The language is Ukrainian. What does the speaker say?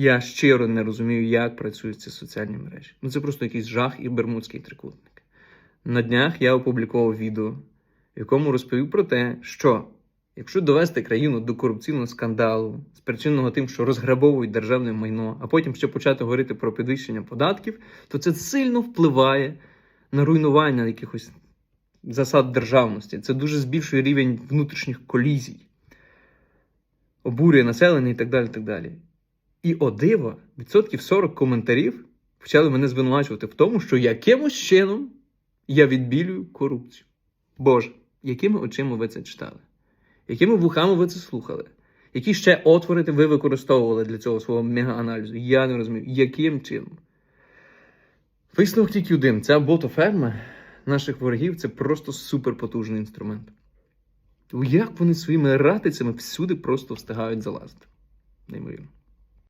Я щиро не розумію, як працюють ці соціальні мережі. Ну це просто якийсь жах і бермудський трикутник. На днях я опублікував відео, в якому розповів про те, що якщо довести країну до корупційного скандалу, спричиненого тим, що розграбовують державне майно, а потім ще почати говорити про підвищення податків, то це сильно впливає на руйнування якихось засад державності. Це дуже збільшує рівень внутрішніх колізій, обурює населення і так далі. так далі. І о диво, відсотків 40 коментарів почали мене звинувачувати в тому, що якимось чином я відбілюю корупцію. Боже, якими очима ви це читали? Якими вухами ви це слухали? Які ще отвори ви використовували для цього свого мега-аналізу? Я не розумію, яким чином? Висновок тільки один: ця ботоферма наших ворогів це просто суперпотужний інструмент. Як вони своїми ратицями всюди просто встигають залазити? Неймовірно.